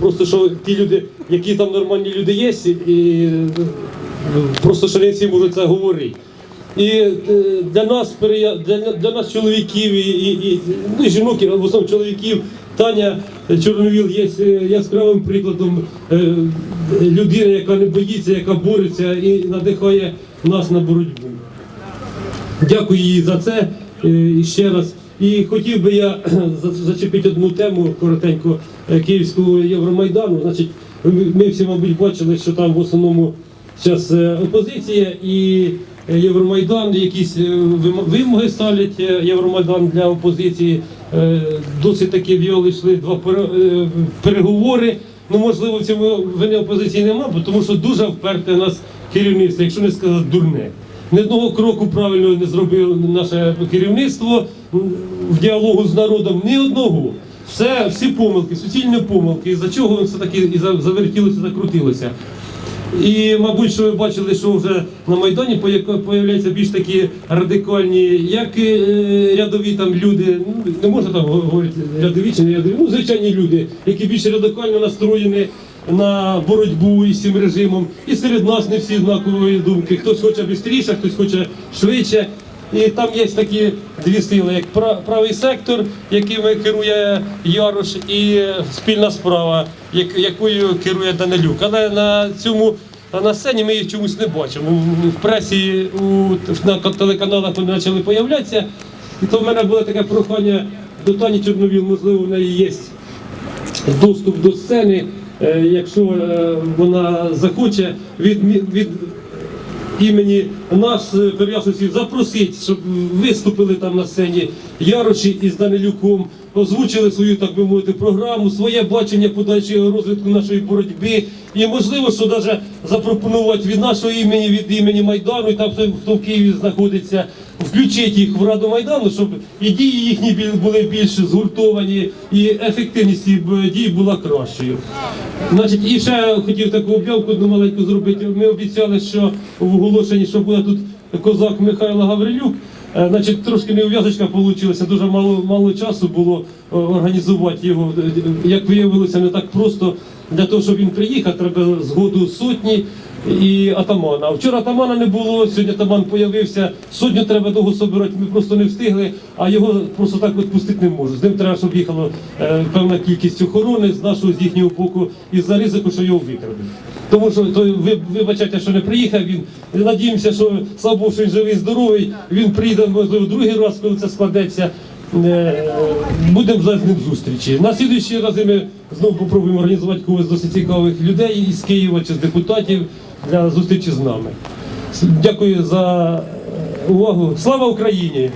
Просто що ті люди, які там нормальні люди є, і е, просто що всі можуть це говорити. І е, для нас, для, для нас чоловіків і, і, і ну, жінок, і в основному чоловіків, Таня Чорновіл є е, яскравим прикладом е, людини, яка не боїться, яка бореться і надихає нас на боротьбу. Дякую їй за це і ще раз. І хотів би я за- зачепити одну тему коротенько е, Київського Євромайдану. Значить, ми всі, мабуть, бачили, що там в основному зараз опозиція і е, Євромайдан, якісь е, вимоги ставлять е, Євромайдан для опозиції. Е, Досить таки віоли йшли два пере- е, переговори. Ну, можливо, в цьому вини опозиції нема, бо тому що дуже вперте нас керівництво, якщо не сказати дурне. Ні одного кроку правильно не зробило наше керівництво в діалогу з народом. Ні одного. Все, всі помилки, суцільні помилки, за чого все таки і за- завертілося, закрутилося. І, мабуть, що ви бачили, що вже на Майдані появляються більш такі радикальні, як е, рядові там люди, ну не можна там говорити рядові чи не рядові, ну звичайні люди, які більш радикально настроєні на боротьбу із цим режимом. І серед нас не всі знакової думки. Хтось хоче швидше, хтось хоче швидше. І там є такі дві сили, як пра- правий сектор, якими керує Ярош, і спільна справа, якою керує Данилюк. Але на цьому на сцені ми їх чомусь не бачимо. В пресі у, на телеканалах вони почали появлятися. І то в мене було таке прохання до Тані Чорновіл, можливо, в неї є доступ до сцени, якщо е, вона захоче від, від імені нас, е, переяславців, запросити, щоб виступили там на сцені Яроші із Данилюком, озвучили свою, так би мовити, програму, своє бачення подальшого розвитку нашої боротьби. І можливо, що навіть запропонувати від нашого імені, від імені Майдану, і там хто в Києві знаходиться, включити їх в Раду Майдану, щоб і дії їхні були більш згуртовані, і ефективність дій була кращою. Значить, і ще хотів таку об'явку одну маленьку зробити. Ми обіцяли, що в оголошенні, що буде тут козак Михайло Гаврилюк. Е, Значить, трошки неув'язочка вийшла, дуже мало, мало часу було е, організувати його. Е, Як виявилося, не так просто. Для того, щоб він приїхав, треба згоду сотні і атамана. Вчора атамана не було, сьогодні атаман з'явився. Сотню треба довго собирати, ми просто не встигли, а його просто так відпустити не можу. З ним треба, щоб їхала е, певна кількість охорони з нашого з їхнього боку і за ризику, що його викрадуть. Тому що то ви вибачайте, що не приїхав. Він надіємося, що слава Богу, що він живий, здоровий. Він приїде можливо другий раз, коли це складеться. Е, Будемо за ним зустрічі. На слідуючі рази ми знову попробуємо організувати когось досить цікавих людей із Києва чи з депутатів для зустрічі з нами. Дякую за е, увагу. Слава Україні!